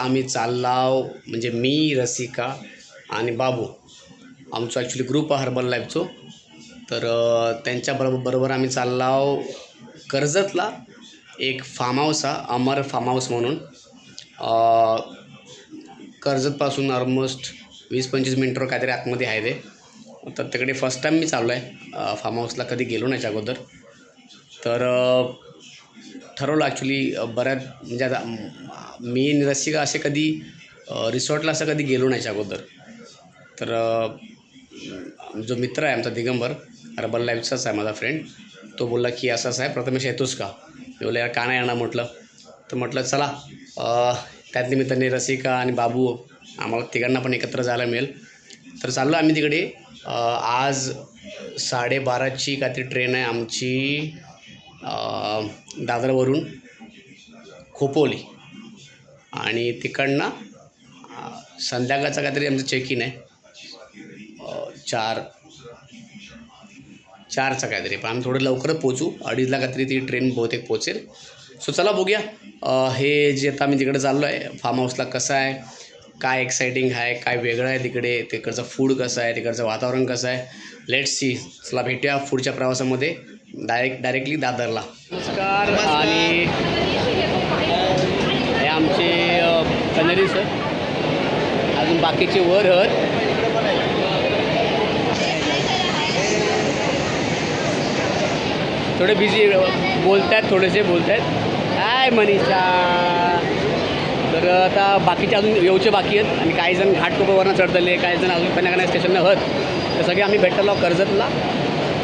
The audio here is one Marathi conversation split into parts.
आम्ही चाललाव म्हणजे मी रसिका आणि बाबू. आमचं ॲक्च्युली ग्रुप आहे हर्बल लाईफचो तर त्यांच्याबरोबर बरोबर आम्ही चाललाव कर्जतला. एक फार्म हाऊस हा अमर फार्म हाऊस म्हणून. कर्जतपासून ऑलमोस्ट वीस पंचवीस मिनटवर काहीतरी आतमध्ये आहे ते. तर तिकडे फर्स्ट टाईम मी चाललो आहे फार्म हाऊसला कधी गेलो नाही अगोदर. तर ठरवलं ॲक्च्युली बऱ्याच म्हणजे आता मी आणि रसिका असे कधी रिसॉर्टला असं कधी गेलो नाहीच्या अगोदर. तर जो मित्र आहे आमचा दिगंबर अर्बन लाईफचाच आहे माझा फ्रेंड तो बोलला की असं आहे प्रथमेश येतोच का? मी बोलला यार का नाही येणार? म्हटलं. तर म्हटलं चला त्यात निमित्ताने रसिका आणि बाबू आम्हाला तिघांना पण एकत्र जायला मिळेल. तर चाललो आम्ही तिकडे. आज साडेबाराची काहीतरी ट्रेन आहे आमची दादरवरून खोपोली. आणि तिकडनं संध्याकाळचा संध्याकाळचं काहीतरी आमचं चेक इन आहे चार चारचं काहीतरी. पण आम्ही थोडं लवकरच पोचू अडीचला काहीतरी ती ट्रेन बहुतेक पोचेल सो चला बघूया. हे जे आता आम्ही तिकडे चाललो आहे फार्म हाऊसला कसं आहे काय एक्साइटिंग आहे काय वेगळं आहे तिकडे तिकडचं फूड कसं आहे तिकडचं वातावरण कसं आहे. लेट सी चला भेटूया पुढच्या प्रवासामध्ये. डायरेक्ट डायरेक्टली दादरला. नमस्कार आणि हे आमचे अ, सर अजून बाकीचे वर आहेत. थोडे बिझी बोलत आहेत थोडेसे बोलत आहेत काय मनीषा. तर आता बाकीचे अजून येऊचे बाकी आहेत आणि काही जण घाटकोपरवरनं चढतले काही जण अजून कन्याकन्या स्टेशनला हत तर सगळे आम्ही भेटतलो कर्जतला.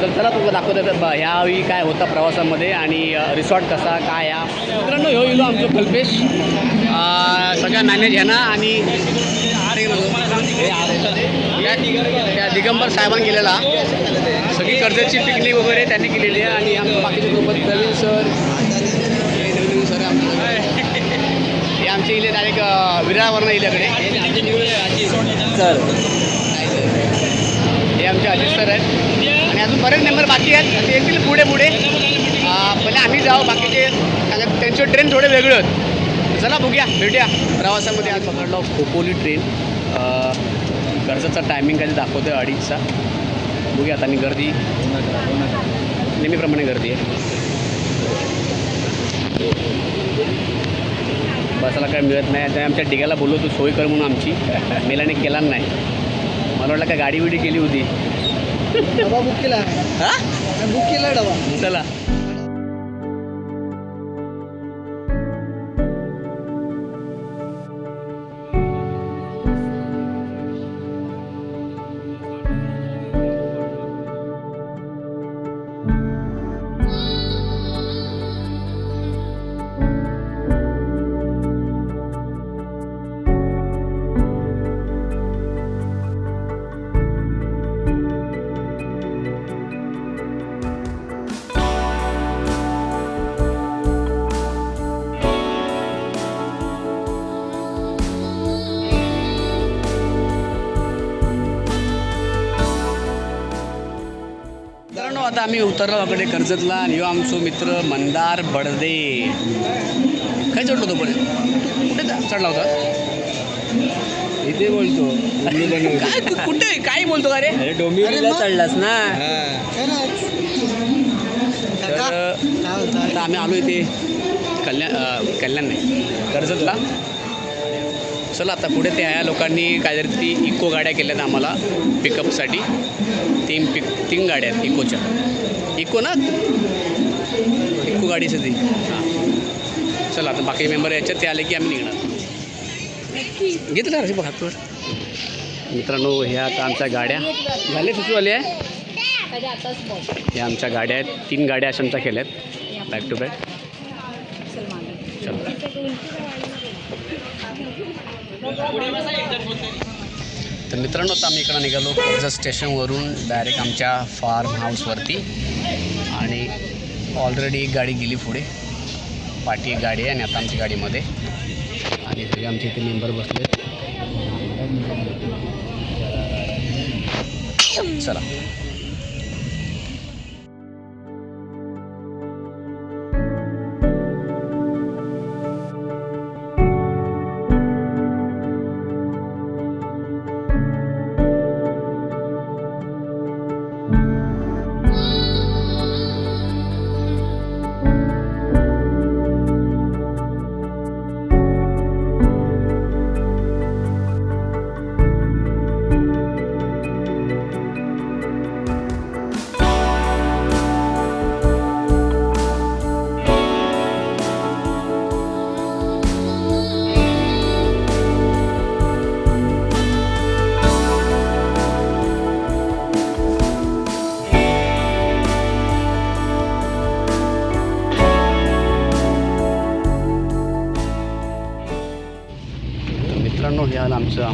तर चला तुला दाखवत बा ह्यावेळी काय होता प्रवासामध्ये आणि रिसॉर्ट कसा काय या मित्रांनो ह्यो इलो आमचो कल्पेश. सगळ्या मॅनेज ह्याना आणि त्या- दिगंबर साहेबांनी केलेला. सगळी कर्जाची पिकनिक वगैरे त्यांनी केलेली आहे आणि आमच्या बाकीच्या सोबत प्रवीण सर नवीन सर हे आमचे इले डायरेक्ट विरावरनं इल्याकडे. सर हे आमचे अजित सर आहेत. अजून बरेच मेंबर बाकी आहेत. ते येतील पुढे पुढे. पहिले आम्ही जाऊ बाकीचे त्यांचे ट्रेन थोडे वेगळे आहेत. चला बघूया भेटूया प्रवासामध्ये आज. पकडलो खोपोली ट्रेन गरजेचा टायमिंग काही दाखवतो आहे अडीचचा. बघूया आता आणि गर्दी. नेहमीप्रमाणे गर्दी आहे. बसायला काय मिळत नाही. आता आमच्या डिग्याला बोललो तू सोय कर म्हणून आमची. मेलाने केला नाही. मला वाटलं काय गाडी बिडी केली होती. डबा बुक केला हां? बुक केला डबा. चला. आम्ही उतरलो आपल्याकडे कर्जतला आणि ह्यो आमचो मित्र मंदार बडदे. काय चढलो होतो पण कुठे चढला होता? इथे बोलतो काय तू कुठे? काय बोलतो का रे? डोंबिवलीला चढलास ना? तर आम्ही आलो इथे कल्याण कल्याण नाही कर्जतला. चला आता पुढे ते ह्या लोकांनी काहीतरी ती इको गाड्या केल्यात आम्हाला पिकअपसाठी तीन पिक तीन गाड्या आहेत इकोच्या इको ना? इको गाडीचं ती हां चला आता बाकी मेंबर याच्यात ते आले की आम्ही निघणार. घेतलं रे बघ हातवर? मित्रांनो ह्या आता आमच्या गाड्या. झाले सुचवाले? आहे ह्या आमच्या गाड्या आहेत. तीन गाड्या अशा आमच्या केल्या आहेत बॅक टू बॅक तर मित्रांनो आता आम्ही इकडं निघालो कर्जत स्टेशनवरून. डायरेक्ट आमच्या फार्म हाऊसवरती आणि ऑलरेडी एक गाडी गेली पुढे. पाठी एक गाडी आहे आणि आता आमच्या गाडीमध्ये. आणि सगळे आमचे इथे मेंबर बसले. चला.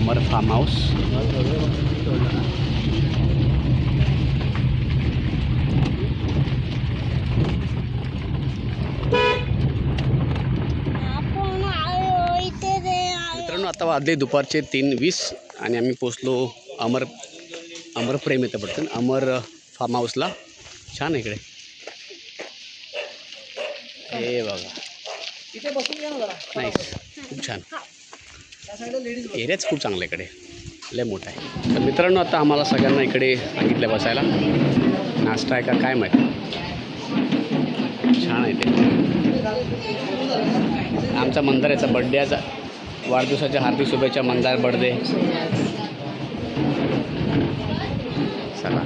अमर फार्म हाऊस मित्रांनो आता वाजले दुपारचे तीन वीस आणि आम्ही पोचलो अमर अमर प्रेम येतं पडतं अमर फार्म हाऊसला छान इकडे. हे बघा. इथे बसून घ्या ना जरा. नाईस खूप छान. एरियाच खूप चांगला इकडे. लय मोठा आहे. तर मित्रांनो आता आम्हाला सगळ्यांना इकडे सांगितलं बसायला. नाश्ता आहे का काय माहीत. छान आहे ते. आमचा मंदार बड्डे आज वाढदिवसाच्या हार्दिक शुभेच्छा मंदार बर्थडे चला.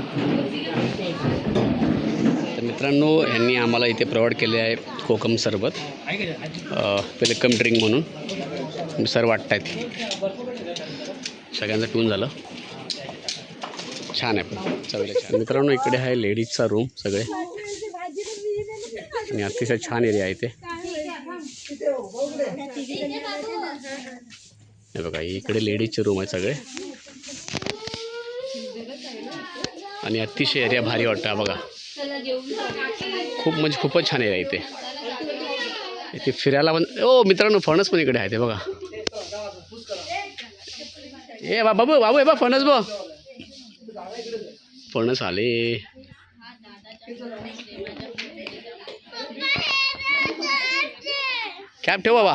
तर मित्रांनो ह्यांनी आम्हाला इथे प्रोव्हाइड केले आहे कोकम सरबत. वेलकम ड्रिंक म्हणून. सर वाटत आहेत सगळ्यांचं पिऊन झालं. छान आहे. पण सगळे छान मित्रांनो इकडे आहे लेडीजचा रूम सगळे. आणि अतिशय छान एरिया आहे ते हे बघा इकडे लेडीजचे रूम आहे सगळे. आणि अतिशय एरिया भारी वाटतं बघा. खूप म्हणजे खूपच छान एरिया इथे. इथे फिरायला पण ओ मित्रांनो फणस पण इकडे आहे ते बघा. ए बा बाबू बाबू ए बा फणस बा फणस आले. कॅब ठेव बाबा.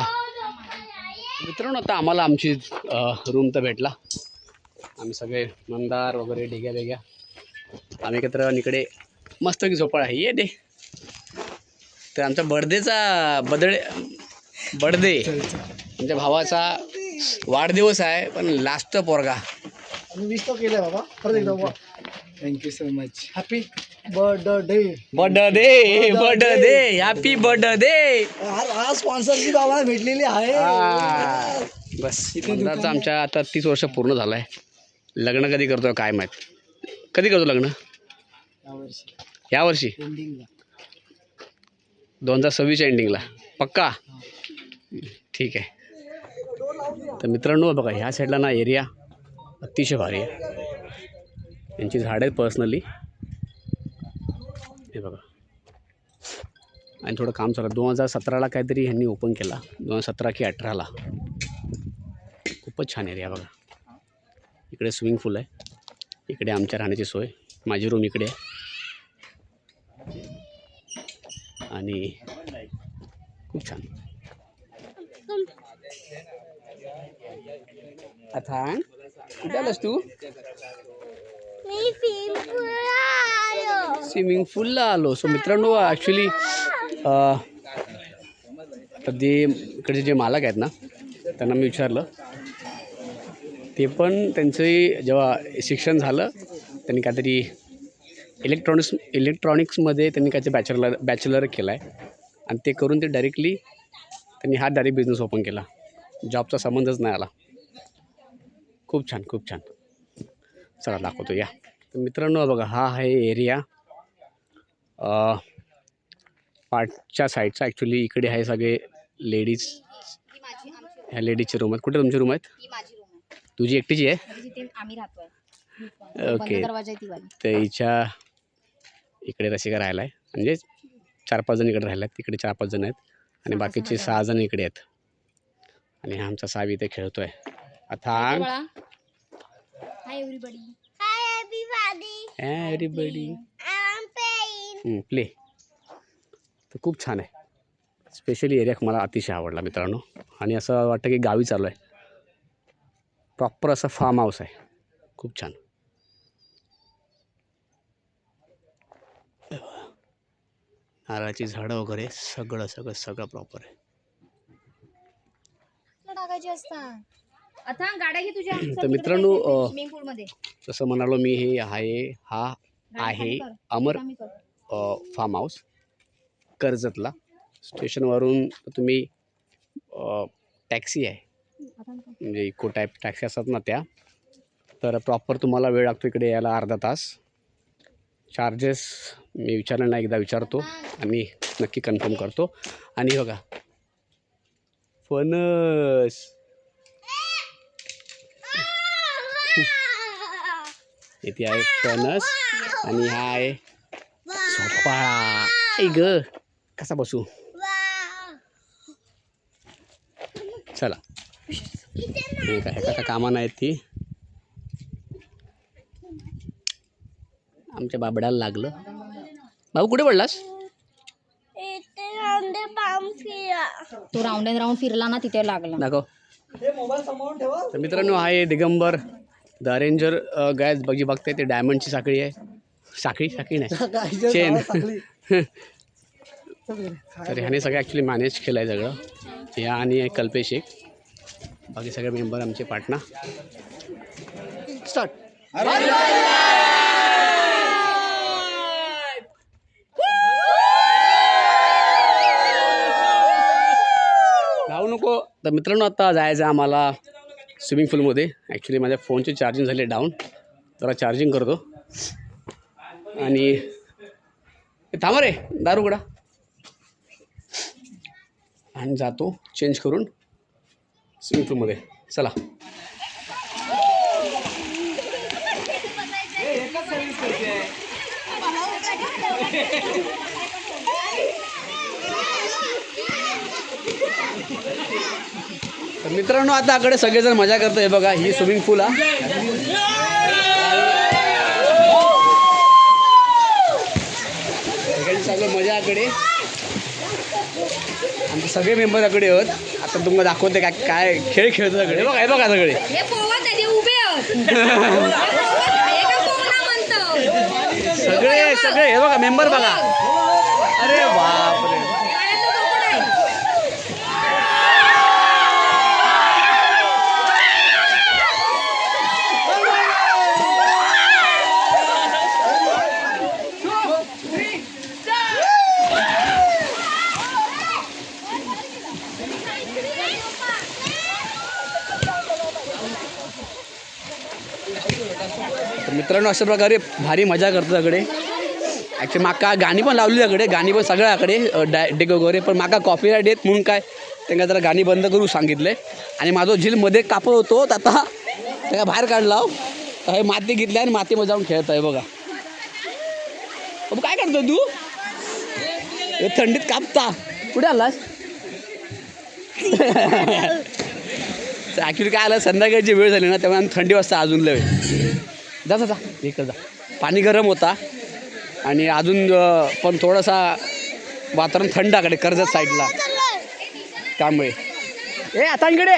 मित्रांनो आता आम्हाला आमची रूम तर भेटला. आम्ही सगळे मंदार वगैरे ढेग्या वेग्या आम्ही एकत्र आणि इकडे मस्त की झोपाळ आहे. ये दे. तर आमचा बर्थडेचा बदडे बर्थडे आमच्या भावाचा वाढदिवस आहे पण लास्ट पोरगा. विश तो केलंय बाबा. परत एकदा thank you so much happy birthday birthday birthday happy birthday हा स्पॉन्सरशिप आम्हाला भेटलेली आहे. बस मंदारचं आमच्या आता तीस वर्ष पूर्ण झालं आहे लग्न कधी करतो काय माहीत? कधी करतो लग्न? यावर्षी यावर्षी एंडिंगला दोन हजार सव्वीसच्या एंडिंगला पक्का? ठीक आहे. तर मित्रांनो बघा ह्या साईडला ना एरिया अतिशय भारी आहे. यांची झाडं आहेत पर्सनली हे बघा. आणि थोडं काम चालू दोन हजार सतराला काहीतरी ह्यांनी ओपन केला. दोन हजार सतरा की अठराला. खूपच छान एरिया बघा. इकडे स्विमिंग पूल आहे. इकडे आमच्या राहण्याची सोय. माझी रूम इकडे आहे. आणि खूप छान. अथांग कुठे आलास तू? स्विमिंग पूलला आलो. सो मित्रांनो ॲक्च्युली जे इकडचे जे मालक आहेत ना त्यांना मी विचारलं. ते पण त्यांचं जेव्हा शिक्षण झालं त्यांनी काहीतरी इलेक्ट्रॉनिक्स इलेक्ट्रॉनिक्समध्ये त्यांनी काहीतरी बॅचलर बॅचलर केलं आहे आणि ते करून ते डायरेक्टली त्यांनी हा डायरेक्ट बिझनेस ओपन केला. जॉबचा संबंधच नाही आला. खूप छान खूप छान. चला दाखवतो या. तर मित्रांनो बघा हा आहे एरिया पाठच्या साईडचा ॲक्च्युली इकडे आहे सगळे लेडीज ह्या लेडीजचे रूम आहेत. कुठे तुमचे रूम आहेत? आहे. तुझी एकटीची आहे? ओके. आहे तर हिच्या इकडे रसिका राहिला आहे म्हणजे चार पाच जण इकडे राहिला आहेत तिकडे चार पाच जण आहेत. आणि बाकीचे सहा जण इकडे आहेत. आणि हा आमचा सावी इथे खेळतोय. अथांग हाय एव्हरीबडी एव्हरीबडी प्ले तर खूप छान आहे. स्पेशली एरिया मला अतिशय आवडला मित्रांनो. आणि असं वाटतं की गावी चालू आहे. प्रॉपर असं फार्म हाऊस आहे. खूप छान. नारळाची झाडं वगैरे सगळं सगळं सगळं प्रॉपर आहे. टाकायची असतात आता गाड्या घे तुझ्या तर मित्रांनो, अ, स्विमिंग पूल मध्ये. जसं म्हणालो मी हे आहे हा आहे अमर फार्म हाऊस कर्जतला. स्टेशनवरून तुम्ही टॅक्सी आहे. म्हणजे इको टाईप टॅक्सी असतात ना त्या. तर प्रॉपर तुम्हाला वेळ लागतो इकडे यायला अर्धा तास. चार्जेस मी विचारलं नाही एकदा विचारतो. आणि नक्की कन्फर्म करतो. आणि बघा. फणस. इथे आहे फणस आणि हा आहे झोपाळा ऐ ग कसा बसू? चला. हे काय ह्याचा काय कामा नाहीत ती. आमच्या बाबड्याला लागलं. भाऊ कुठे पडलास? तो राऊंड अँड राऊंड फिरला ना तिथे लागला. दाखव. हे मोबाईल समोरून ठेवा तर मित्रांनो हा आहे दिगंबर. द अरेंजर गॅस बघी बघते ते डायमंडची साखळी आहे. साखळी? साखळी नाही. चेन. तर ह्याने सगळं ॲक्च्युली मॅनेज केलं आहे सगळं. ह्या आणि कल्पेश एक. बाकी सगळे मेंबर आमचे पाटणा स्टार्ट धावू नको. तर मित्रांनो आता जायचं आहे आम्हाला. स्विमिंग पूलमध्ये. ॲक्च्युली माझ्या फोनची चार्जिंग झाली डाऊन जरा चार्जिंग करतो. आणि ए, थांबा रे दारू उघडा. आणि जातो चेंज करून स्विमिंग पूलमध्ये चला. मित्रांनो आता आकडे सगळेजण मजा करतो हे बघा ही स्विमिंग पूल हा. सगळं मजा आकडे. आमचे सगळे मेंबर आकडे आहेत. आता तुम्हाला दाखवते काय काय खेळ खेळतो सगळे. बघा हे बघा सगळे. सगळे सगळे हे बघा मेंबर बघा. अरे बापरे. मित्रांनो अशा प्रकारे भारी मजा करतो सगळे. ॲक्च्युली माका गाणी पण लावली सगळे गाणी पण सगळ्याकडे डाय डेक वगैरे पण माका कॉपी राईट येत म्हणून काय त्यांना जरा गाणी बंद करू सांगितले. आणि माझं झील मध्ये कापड होतो तर आता त्याला बाहेर काढला तर हे माती घेतली आणि मातीमध्ये जाऊन खेळत आहे बघा. काय करतो तू? थंडीत कापता. कुठे आलास? ॲक्च्युली काय आलं? संध्याकाळची वेळ झाली ना त्यामुळे आम्ही थंडी वाजता अजून लय. जा जा जा. इकडं जा. पाणी गरम होता. आणि अजून पण थोडासा वातावरण थंडाकडे कर्जत साईडला त्यामुळे. ए आता इकडे.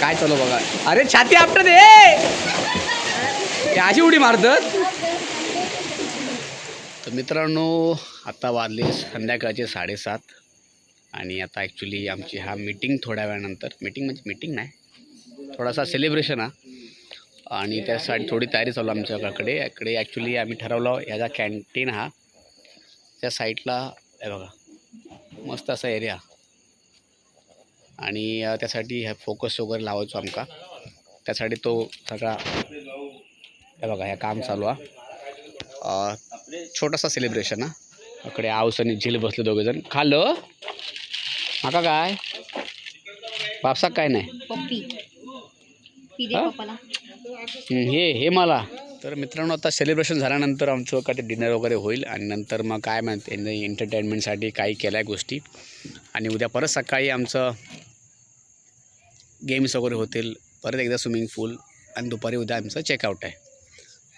काय चालू बघा? अरे छाती आपटत हे अशी उडी मारतात. तर मित्रांनो आता वाजले संध्याकाळचे साडेसात. आणि आता ॲक्च्युली आमची हा मीटिंग थोड्या वेळानंतर. मीटिंग म्हणजे मीटिंग नाही. थोडासा सेलिब्रेशन हा. आणि त्यासाठी थोडी तयारी चालू आमच्याकडे. इकडे ॲक्च्युली आम्ही ठरवलं ह्याचा कॅन्टीन हा. त्या साईडला हे बघा मस्त असा एरिया आणि त्यासाठी ह्या फोकस वगैरे लावायचो आमका. त्यासाठी तो सगळा हे बघा ह्या काम चालू आहे छोटासा सेलिब्रेशन हा. इकडे आऊस आणि झील बसले दोघेजण खाल्लं? माका काय? बापसाक काय नाही? हा? हं, मला. तर मित्रांनो आता सेलिब्रेशन झाल्यानंतर आमचं काय ते डिनर वगैरे होईल आणि नंतर मग काय म्हणते एंटरटेनमेंटसाठी काही केल्या गोष्टी. आणि उद्या परत सकाळी आमचं गेम्स वगैरे होतील परत एकदा स्विमिंग पूल आणि दुपारी उद्या आमचं चेकआउट आहे.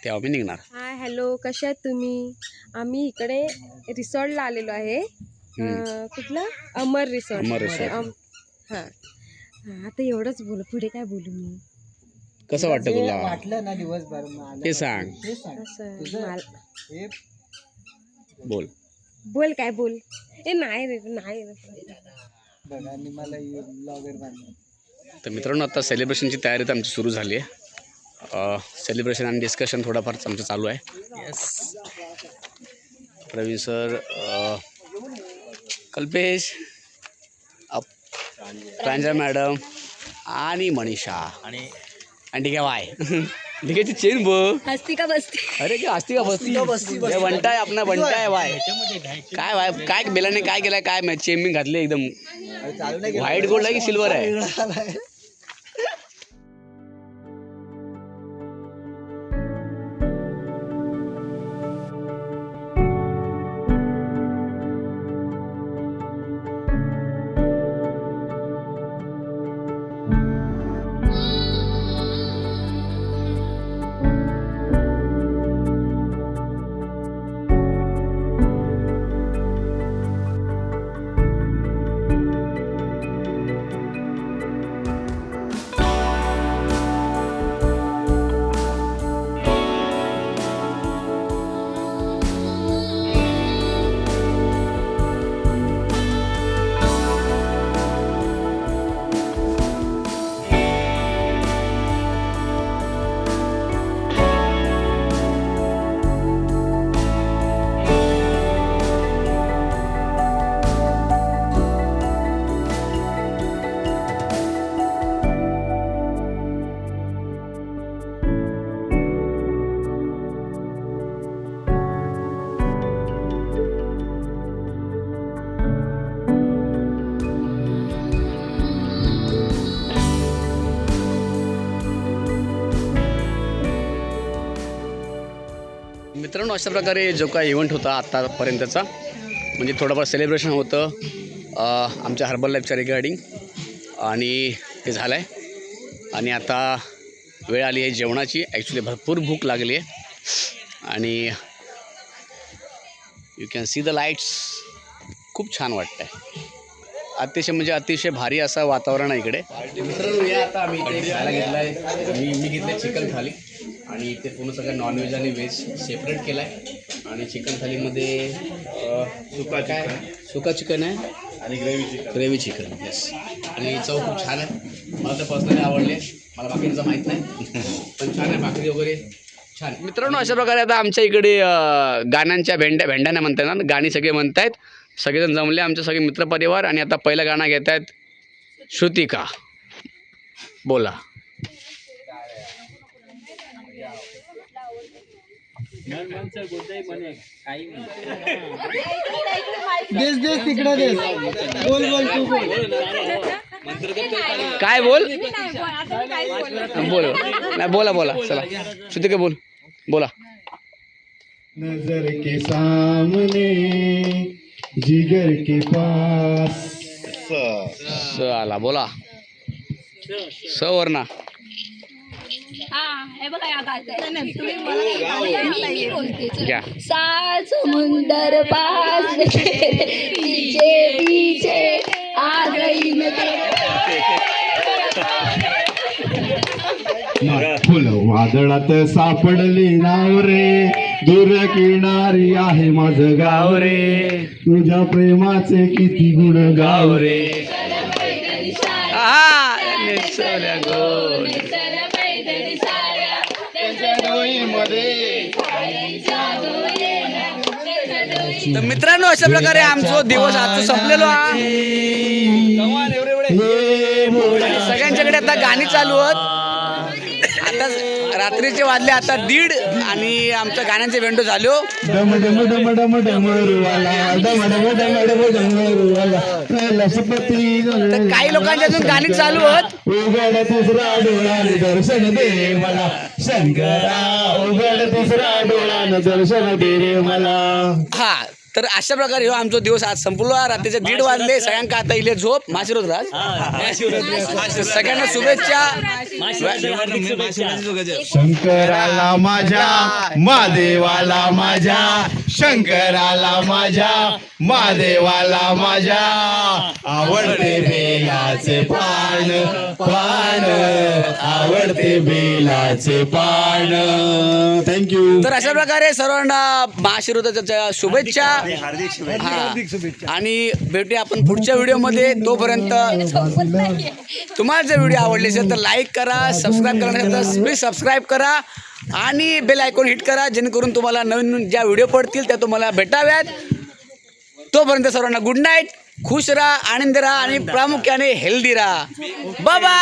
तेव्हा मी निघणार. हाय हॅलो कशा आहात तुम्ही? आम्ही इकडे रिसॉर्टला आलेलो आहे. अं, कुठलं? अमर रिसॉर्ट अमर resort. अम- हां. हां, आता एवढंच बोल. पुढे काय बोलू मी? कसं वाटतं जे तुला? वाटलं ना दिवसभर मग आलं ते सांग. ते सांग. असं तुझं? माल- हे बोल. बोल काय बोल? ए नाही रे नाही रे. बघ आणि मला ब्लॉगर तर मित्रांनो आता सेलिब्रेशनची तयारी तर आमची सुरू झाली आहे. सेलिब्रेशन आणि डिस्कशन थोडाफार आमचं चालू आहे. प्रवीण सर कल्पेश अप प्रांजल मॅडम आणि मनीषा. आणि आणि ठीक आहे वाय ठीक आहे ती चेन बघ. हसती का बसती? अरे काय असती का बसती? हे वंटाय आपला वंटाय वाय काय वाय काय बेलाने काय केलंय काय चेमिंग घातली एकदम. व्हाईट गोल्ड आहे की सिल्वर आहे? मित्रांनो अशा प्रकारे जो काय इव्हेंट होता आत्तापर्यंतचा म्हणजे थोडंफार सेलिब्रेशन होतं आमच्या हर्बल लाईफच्या रिगार्डिंग आणि ते झालं आहे आणि आता वेळ आली आहे जेवणाची. ॲक्च्युली भरपूर भूक लागली आहे. आणि you can see the lights खूप छान वाटतं आहे अतिशय म्हणजे अतिशय भारी असं वातावरण आहे इकडे. मित्रांनो या आता आम्ही इकडे खायला घेतला आहे मी मी घेतलं चिकन थाली. आणि इथे पूर्ण सगळं नॉनव्हेज आणि व्हेज सेपरेट केलं आहे आणि चिकन थालीमध्ये सुका काय? सुका चिकन आहे. आणि gravy chicken gravy chicken yes आणि चव खूप छान आहे. मला तर पर्सनली आवडले मला बाकीचं माहीत नाही. पण छान आहे भाकरी वगैरे. छान मित्रांनो अशा प्रकारे आता आमच्या इकडे गाण्यांच्या भेंड्या भेंड्या नाही म्हणतात ना गाणी सगळे म्हणतायत. सगळेजण जमले आमचे सगळे मित्रपरिवार. आणि आता पहिलं गाणं घेत आहेत श्रुतिका. बोला. देश देश तिकडे देश बोल बोल तू बोल. काय बोल? बोल. नाही. बोल बोला बोला चला. श्रुतिका बोल. बोला. नजर के सामने जिगर के पास. स आला बोला. स वरना हे बघा या तुम्ही सात समुंदर पास पीछे पीछे आ गई मैं फुल वादळात सापडली नाव रे दूर किनारी आहे माझ गाव रे तुझ्या प्रेमाचे किती गुण गाव रे तर मित्रांनो अशा प्रकारे आमचं दिवस आजचा संपलेलो हा. सगळ्यांच्याकडे आता गाणी चालू आहेत. आता रात्रीचे वाजले आता दीड आणि आमच्या गाण्यांचे वेंडो झालो हो. तर काही लोकांच्या अजून गाणी चालू आहेत. उघड तिसरा दर्शन दे मला शंकरा उघड तिसरा डोळा दर्शन दे रे मला हा. तर अशा प्रकारे हो आमचा दिवस आज संपला रात्रीचे दीड वाजले. सगळ्यांका आता इले झोप. माशिरोज राज. सगळ्यांना शुभेच्छा. शंकराला माझ्या महादेवाला माझ्या शंकराला माझ्या महादेवाला माझ्या. आवडते बेलाचे पान पान. आवडते बेलाचे पान. थँक्यू तर अशा प्रकारे सर्वांना महाशिवरात्राच्या शुभेच्छा. हार्दिक हा. शुभेच्छा. आणि भेटूया आपण पुढच्या व्हिडिओमध्ये. तोपर्यंत तुम्हाला जर व्हिडिओ आवडले असेल तर लाईक करा सबस्क्राईब करा नसेल तर प्लीज सबस्क्राईब करा आणि बेल आयकॉन हिट करा जेणेकरून तुम्हाला नवीन नवीन ज्या व्हिडिओ पडतील त्या तुम्हाला भेटाव्यात. तोपर्यंत सर्वांना गुड नाईट खुश राहा आनंदी राहा आणि प्रामुख्याने हेल्दी राहा. बाबा